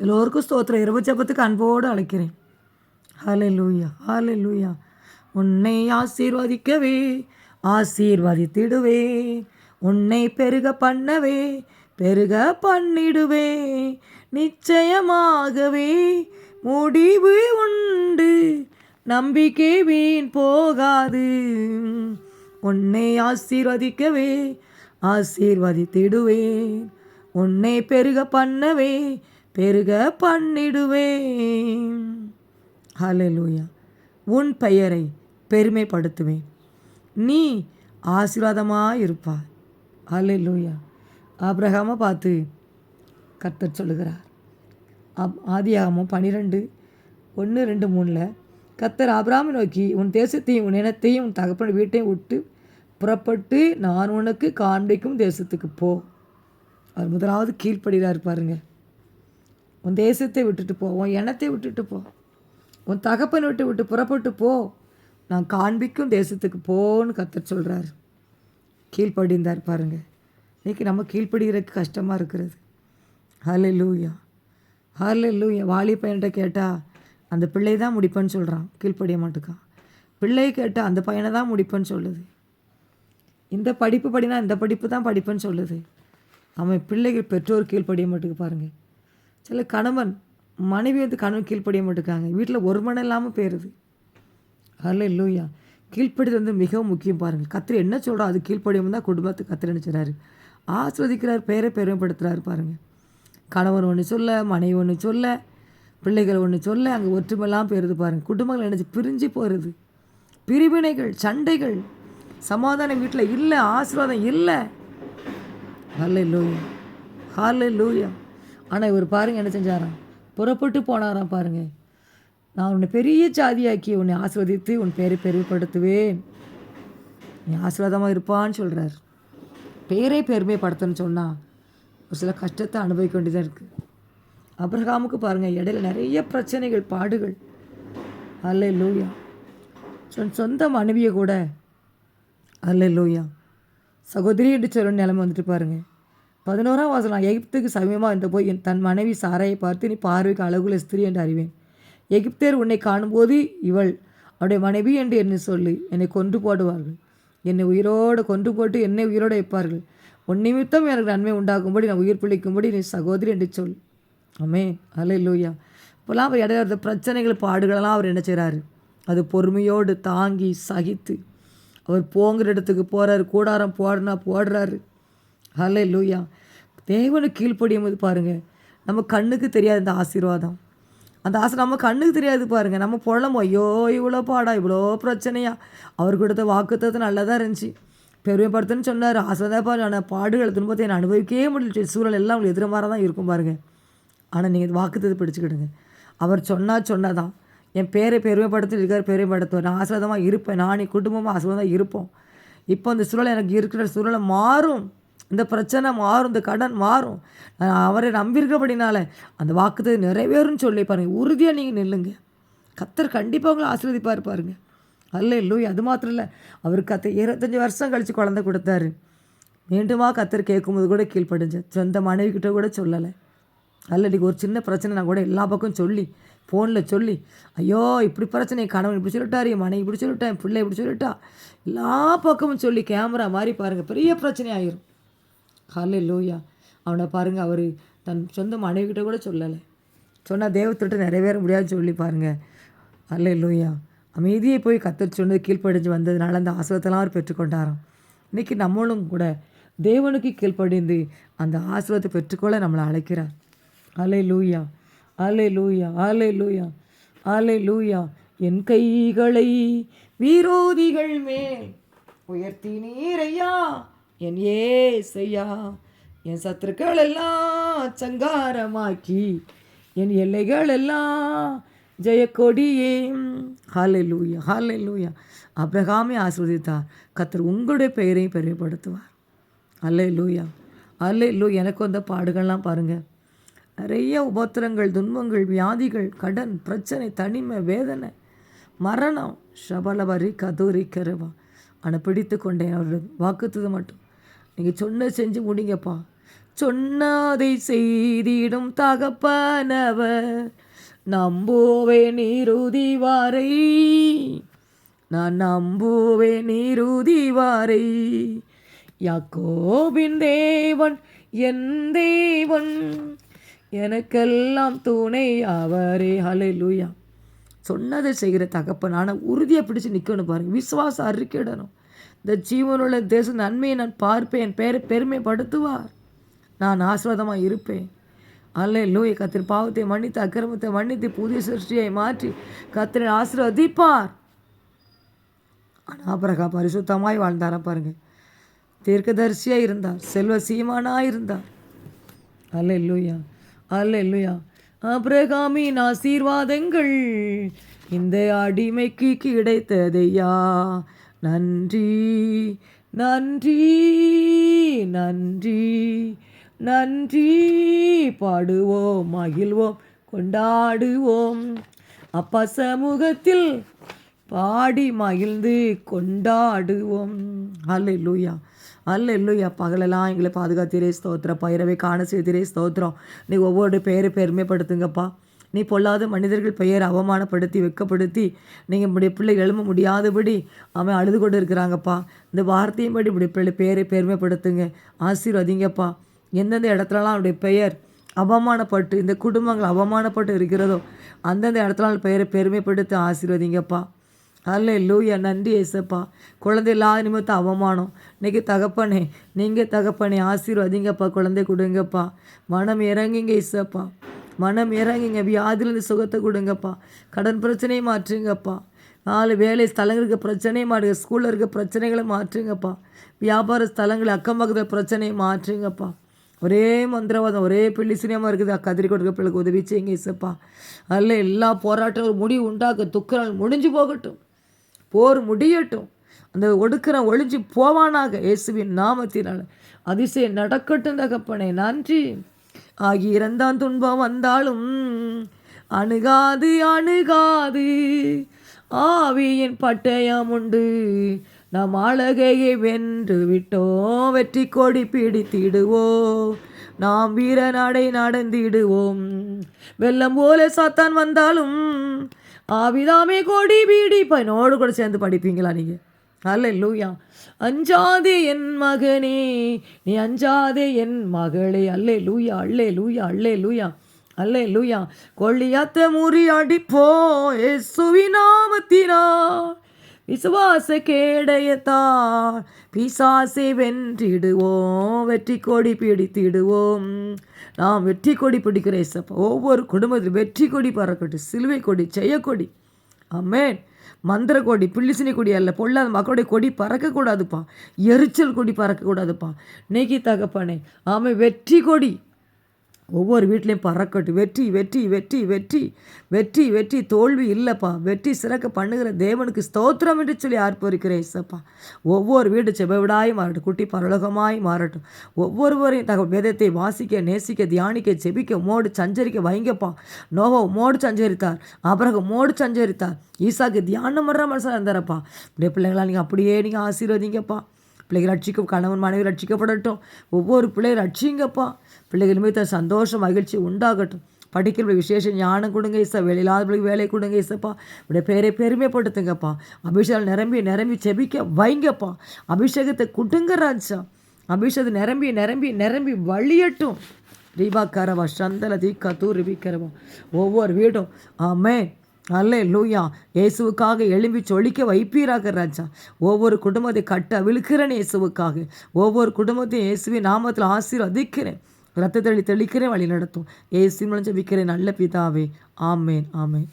எல்லோருக்கும் ஸ்தோத்திரம். இரவு ஜபத்துக்கு அன்போடு அழைக்கிறேன். ஹாலே லூயா ஹாலே லூயா உன்னை ஆசீர்வதிக்கவே ஆசீர்வதித்திடுவே. உன்னை பெருக பண்ணவே பெருக பண்ணிடுவே. நிச்சயமாகவே முடிவு உண்டு. நம்பிக்கை வீண் போகாது. உன்னை ஆசீர்வதிக்கவே ஆசீர்வதித்திடுவேன். உன்னை பெருக பண்ணவே பெருக பண்ணிடுவேன். ஹலலூயா உன் பெயரை பெருமைப்படுத்துவேன். நீ ஆசீர்வாதமாக இருப்பாய். ஹலலூயா ஆபிரகாமை பார்த்து கர்த்தர் சொல்லுகிறார். அப் ஆதியாகமும் பன்னிரெண்டு ஒன்று ரெண்டு மூணில் கர்த்தர் ஆபிராமை நோக்கி உன் தேசத்தையும் உன் இனத்தையும் உன் தகப்பன் வீட்டையும் விட்டு புறப்பட்டு நான் உனக்கு காண்பிக்கும் தேசத்துக்கு போ. அவர் முதலாவது கீழ்ப்படுகிறார் பாருங்கள் உன் தேசத்தை விட்டுட்டு போ உன் இனத்தை விட்டுட்டு போ உன் தகப்பன் விட்டு விட்டு புறப்பட்டு போ. நான் காண்பிக்கும் தேசத்துக்கு போன்னு கத்தர் சொல்கிறார் கீழ்ப்படிந்தார் பாருங்கள் இன்றைக்கி நம்ம கீழ்ப்படுகிறதுக்கு கஷ்டமாக இருக்கிறது. ஹலே லூயா ஹலே லூயா வாலி பையன்கிட்ட கேட்டால் அந்த பிள்ளை தான் முடிப்பேன்னு சொல்கிறான் கீழ்ப்படிய மாட்டுக்கான் பிள்ளையை கேட்டால் அந்த பையனை தான் முடிப்பேன்னு சொல்லுது. இந்த படிப்பு படினா இந்த படிப்பு தான் படிப்புன்னு சொல்லுது. அவன் பிள்ளைகள் பெற்றோர் கீழ்ப்படிய மாட்டுக்கு பாருங்கள் சில கணவன் மனைவி வந்து கணவன் கீழ்ப்படிய மாட்டுக்காங்க. வீட்டில் ஒரு மணி இல்லாமல் போயிடுது ஹலே லூயா கீழ்ப்படி வந்து மிகவும் முக்கியம் பாருங்கள் கத்திரி என்ன சொல்கிறோம் அது கீழ்ப்படியும் தான் குடும்பத்துக்கு கத்திரி நினச்சிடறாரு ஆஸ்வதிக்கிறார் பெயரை பெருமைப்படுத்துகிறாரு பாருங்கள் கணவன் ஒன்று சொல்ல மனைவி ஒன்று சொல்ல பிள்ளைகள் ஒன்று சொல்ல அங்கே ஒற்றுமையெல்லாம் போயிடுது பாருங்கள் குடும்பங்கள் நினச்சி பிரிஞ்சு போயிடுது பிரிவினைகள் சண்டைகள் சமாதானம் வீட்டில் இல்லை ஆசீர்வாதம் இல்லை. ஹல்லே லூயா ஹாலே லூயா ஆனால் இவர் பாருங்கள் என்ன செஞ்சாராம். புறப்பட்டு போனாராம் பாருங்கள் நான் உன்னை பெரிய ஜாதியாக்கி உன்னை ஆசிர்வதித்து உன் பேரை பெருமைப்படுத்துவேன். நீ ஆசீர்வாதமாக இருப்பான்னு சொல்கிறார் பேரை பெருமைப்படுத்தணும்னு சொன்னால் ஒரு சில கஷ்டத்தை அனுபவிக்க வேண்டியதாக இருக்குது அப்ரஹாமுக்கு பாருங்கள் இடையில நிறைய பிரச்சனைகள் பாடுகள். அல்ல லூயா சொன் சொந்த மனைவியை கூட அல்ல லூயா சகோதரி என்று சொல்ல நிலைமை வந்துட்டு பாருங்கள் பதினோராம் வாசலாம் எகிப்துக்கு சமயமாக இருந்த போய் என் தன் மனைவி சாராயை பார்த்து நீ பார்வைக்கு அழகுல ஸ்திரீ என்று அறிவேன். எகிப்தேர் உன்னை காணும்போது இவள் அவருடைய மனைவி என்று என்னை சொல்லி என்னை கொன்று போடுவார்கள். என்னை உயிரோடு கொன்று போட்டு என்னை உயிரோடு வைப்பார்கள். உன் நிமித்தம் எனக்கு நன்மை உண்டாகும்படி நான் உயிர் பிழைக்கும்படி நீ சகோதரி என்று சொல். அமே அல்ல இல்லையா இப்போல்லாம் அவர் இடையில இருந்த பிரச்சனைகள் பாடுகளெல்லாம் அவர் என்ன செய்கிறாரு அது பொறுமையோடு தாங்கி சகித்து அவர் போங்கிற இடத்துக்கு போகிறாரு கூடாரம் போடுனா போடுறாரு. ஹலே லூயா தேவனுக்கு கீழ்ப்படியும் போது பாருங்கள் நம்ம கண்ணுக்கு தெரியாது அந்த ஆசீர்வாதம். அந்த ஆசை நம்ம கண்ணுக்கு தெரியாது பாருங்கள் நம்ம புழமோ ஐயோ இவ்வளோ பாடா இவ்வளோ பிரச்சனையா? அவர் கொடுத்த வாக்குத்தத்தை நல்லதாக இருந்துச்சு. பெருமைப்படுத்துன்னு சொன்னார் ஆசைதான் பாரு ஆனால் பாடுகள் துன்பத்தை நான் அனுபவிக்கவே முடியல சூழல் எல்லாம் உங்களுக்கு எதிர்மாறாக தான் இருக்கும் பாருங்கள் ஆனால் நீங்கள் வாக்குத்தத்தை பிடிச்சிக்கிடுங்க. அவர் சொன்னால் சொன்னதான் என் பேரை பெருமைப்படுத்தி இருக்கார் பெருமைப்படுத்துவார். நான் ஆசீர்வாதமாக இருப்பேன். நானே குடும்பமாக ஆசீர்வாதமாக இருப்போம். இப்போ அந்த சூழல் எனக்கு இருக்கிற சூழலை மாறும். இந்த பிரச்சனை மாறும் இந்த கடன் மாறும். நான் அவரை நம்பியிருக்கிறபடினால அந்த வாக்குத்தை நிறைவேறும்னு சொல்லி பாருங்கள் உறுதியாக நீங்கள் நில்லுங்க. கத்தர் கண்டிப்பாக உங்களை ஆசீர்வதிப்பார் பாருங்க. அல்ல இல்லையோ அது மாத்திரம் இல்லை அவர் கத்த இருபத்தஞ்சி வருஷம் கழித்து குழந்தை கொடுத்தாரு. மீண்டுமா கத்தர் கேட்கும்போது கூட கீழ்ப்படிஞ்சேன் சொந்த மனைவிக்கிட்ட கூட சொல்லலை. அல்ல இன்றைக்கி ஒரு சின்ன பிரச்சனை நான் கூட எல்லா பக்கம் சொல்லி ஃபோனில் சொல்லி ஐயோ இப்படி பிரச்சனை கணவன் இப்படி சொல்லிட்டார் என் மனைவி இப்படி சொல்லிட்டா என் பிள்ளை இப்படி சொல்லிட்டா எல்லா பக்கமும் சொல்லி கேமரா மாதிரி பாருங்கள் பெரிய பிரச்சனை ஆயிரும். ஹலே லூயா அவனை பாருங்கள் அவர் தன் சொந்த மனைவிக்கிட்ட கூட சொல்லலை. சொன்னால் தேவத்திட்ட நிறைவேற முடியாதுன்னு சொல்லி பாருங்கள் ஹலே லூயா அமைதியை போய் கத்தர் சொன்னது கீழ்ப்படிஞ்சு வந்ததுனால அந்த ஆசிரத்தெல்லாம் அவர் பெற்றுக்கொண்டாராம். இன்றைக்கி நம்மளும் கூட தேவனுக்கு கீழ்ப்படிந்து அந்த ஆசிரத்தை பெற்றுக்கொள்ள நம்மளை அழைக்கிறார். அலை லூயா அலை லூயா அலை லூயா அலை லூயா என் கைகளை வீரோதிகள் மேல் உயர்த்தி நீரையா என் ஏசையா என் சத்துருக்கள் எல்லாம் சங்காரமாக்கி என் எல்லைகள் எல்லாம் ஜெயக்கொடியே. ஹாலே லூயா ஹாலே லூயா அப்ரஹாமே ஆஸ்வதித்தார் கத்தர் உங்களுடைய பெயரையும் பெருமைப்படுத்துவார். அல்லே லூயா அல்லே லூ எனக்கு வந்த பாடுகள்லாம் பாருங்கள் நிறைய உபத்திரங்கள் துன்பங்கள் வியாதிகள் கடன் பிரச்சனை தனிமை வேதனை மரணம். ஷபலவரி கதூரி கருவா ஆனால் பிடித்து கொண்டேன் அவருடைய வாக்குத்தது மட்டும். நீங்கள் சொன்ன செஞ்சு முடிங்கப்பா. சொன்னதை செய்திடும் தகப்பனவர். நம்புவே இறுதி வரை. நான் நம்புவே இறுதி வரை. யாக்கோபின் தேவன் என் தேவன். எனக்கெல்லாம் துணை அவரே. ஹலெலுயா சொன்னதை செய்கிற தகப்பன் ஆனால் உறுதியை பிடிச்சு நிற்கணும் பாருங்க. விசுவாசம் அறிக்கிடணும். இந்த ஜீவனுள்ள தேச நன்மையை நான் பார்ப்பேன் பெயரை பெருமைப்படுத்துவார். நான் ஆசிர்வாதமாக இருப்பேன். அல்ல லூய கத்திர பாவத்தை மன்னித்து அக்கிரமத்தை மன்னித்து புதிய சிருஷ்டியை மாற்றி கத்திரை ஆசீர்வதிப்பார். ஆனால் அப்புறக்கா பரிசுத்தமாய் வாழ்ந்தாரா பாருங்க. தீர்க்கதரிசியாக இருந்தார் செல்வ சீமானாக இருந்தார். அல்ல இல்லையா அல்ல இல்லையா அப்ரகாமின் ஆசீர்வாதங்கள் இந்த அடிமைக்கு கிடைத்ததையா? நன்றி நன்றி நன்றி நன்றி. பாடுவோம் மகிழ்வோம் கொண்டாடுவோம். அப்பா சமூகத்தில் பாடி மகிழ்ந்து கொண்டாடுவோம். அல்ல லூயா அல்ல இல்லையா பகலெல்லாம் எங்களை பாதுகாத்திரே ஸ்தோத்திரம். பயிரவை காண செய்திரே ஸ்தோத்திரம். நீ ஒவ்வொரு பேரை பெருமைப்படுத்துங்கப்பா. நீ பொல்லாத மனிதர்கள் பெயர் அவமானப்படுத்தி வெக்கப்படுத்தி நீங்கள் இப்படி பிள்ளை எழும்ப முடியாதபடி அவன் அழுது கொண்டு இருக்கிறாங்கப்பா இந்த வார்த்தையும் படி இப்படி பிள்ளை பெயரை பெருமைப்படுத்துங்க ஆசீர்வதிங்கப்பா. எந்தெந்த இடத்துலலாம் அவருடைய பெயர் அவமானப்பட்டு இந்த குடும்பங்கள் அவமானப்பட்டு இருக்கிறதோ அந்தந்த இடத்துல பெயரை பெருமைப்படுத்தி ஆசீர்வதிங்கப்பா. அல்ல லூயா நன்றி ஏசப்பா. குழந்தை இல்லாத நிமித்தம் அவமானம். இன்னைக்கு தகப்பனே நீங்கள் தகப்பனே ஆசீர்வதிங்கப்பா குழந்தை கொடுங்கப்பா. மனம் இறங்குங்க ஏசப்பா. மனம் இறங்குங்க வியாதிலேருந்து சுகத்தை கொடுங்கப்பா. கடன் பிரச்சனையை மாற்றுங்கப்பா. நாலு வேலை ஸ்தலங்கள் இருக்க பிரச்சனையை மாற்றுங்க. ஸ்கூலில் இருக்க பிரச்சனைகளை மாற்றுங்கப்பா. வியாபார ஸ்தலங்கள் அக்கம் பக்கத்தில் பிரச்சனையை மாற்றுங்கப்பா. ஒரே மந்திரவாதம் ஒரே பிள்ளிசினியமாக இருக்குது. கதிரி கொடுக்க பிள்ளைக்கு உதவி செய்யுங்க இசப்பா அதில் எல்லா போராட்டம் ஒரு முடிவு உண்டாக்க துக்கரால் முடிஞ்சு போகட்டும். போர் முடியட்டும். அந்த ஒடுக்கிற ஒழிஞ்சு போவானாக இயேசுவின் நாமத்தினால். அதிசயம் நடக்கட்டும் தகப்பனே. நன்றி. ஆகி இறந்தான் துன்பம் வந்தாலும் அணுகாது அணுகாது. ஆவியின் பட்டயம் உண்டு. நம் அழகையை வென்று விட்டோம். வெற்றி கொடி பிடித்திடுவோம். நாம் வீர நடை நடந்திடுவோம். வெள்ளம் போல சாத்தான் வந்தாலும் ஆவிதாமே கொடி பீடி. பையனோடு கூட சேர்ந்து படிப்பீங்களா நீங்கள் அல்ல லூயா அஞ்சாதே என் மகனே நீ அஞ்சாதே என் மகளே. அல்லே லூயா அல்லே லூயா அல்லே லூயா அல்லே லூயா கொள்ளியாத்த முறியடிப்போ ஏசுவி நாமத்தினா விசுவாச கேடயத்தால் பிசாசை வென்றிடுவோம் வெற்றி கொடி பிடித்திடுவோம். நாம் வெற்றி கொடி பிடிக்கிற இசப்பா ஒவ்வொரு குடும்பத்தில் வெற்றி கொடி பறக்கட்டும் சிலுவை கொடி செய்யக்கொடி அம்மேன் மந்திர கொடி பிள்ளிசினி கொடி அல்ல பொல்லாத மக்களுடைய கொடி பறக்கக்கூடாதுப்பா. எரிச்சல் கொடி பறக்கக்கூடாதுப்பா. நெகி தகப்பானே ஆமை வெற்றி கொடி. ஒவ்வொரு வீட்லேயும் பறக்கட்டும். வெற்றி வெற்றி வெற்றி வெற்றி. வெற்றி வெற்றி. தோல்வி இல்லைப்பா. வெற்றி சிறக்க பண்ணுகிற தேவனுக்கு ஸ்தோத்திரம் என்று சொல்லி ஆர்ப்பரிக்கிறேன் இசப்பா ஒவ்வொரு வீடு செபவிடாய் மாறட்டும். குட்டி பரலோகமாய் மாறட்டும். ஒவ்வொருவரையும் தக வேதத்தை வாசிக்க நேசிக்க தியானிக்க செபிக்க மோடு சஞ்சரிக்க வைங்கப்பா. நோவோ மோடு சஞ்சரித்தார். அப்புறம் மோடு சஞ்சரித்தார். ஈசாக்கு தியானம் பண்ணுற மனசாக இருந்தாரப்பா. இப்படியே பிள்ளைங்களா நீங்கள் அப்படியே நீங்கள் ஆசீர்வதிங்கப்பா. பிள்ளைகள் ரட்சிக்கும் கணவன் மனைவி ரட்சிக்கப்படட்டும். ஒவ்வொரு பிள்ளைகள் ரட்சிங்கப்பா. பிள்ளைகள் மீது சந்தோஷம் மகிழ்ச்சி உண்டாகட்டும். படிக்கிற விசேஷ ஞானம் கொடுங்க இசா வேலையில்லாத பிள்ளைக்கு வேலை கொடுங்க இசப்பா இப்படி பேரை பெருமைப்படுத்துங்கப்பா அபிஷேகம் நிரம்பி நிரம்பி செபிக்க வைங்கப்பா. அபிஷேகத்தை குடுங்க ராஜா. அபிஷேகத்தை நிரம்பி நிரம்பி நிரம்பி வழியட்டும். ரீபா கரவா சந்தல தீக்கா தூர் ரிபிக்கரவா ஒவ்வொரு வீடும். ஆமே அல்லே லூயா இயேசுவுக்காக எழும்பி சொலிக்க வைப்பீராக ராஜா. ஒவ்வொரு குடும்பத்தை கட்ட விழுக்கிறேன் இயேசுவுக்காக. ஒவ்வொரு குடும்பத்தையும் இயேசுவின் நாமத்தில் ஆசீர்வதிக்கிறேன். ரத்தத்தளி தெளிக்கிறேன் வழி நடத்தும். ஏசி மூலம் விற்கிறேன் நல்ல பிதாவே. ஆமேன் ஆமேன்.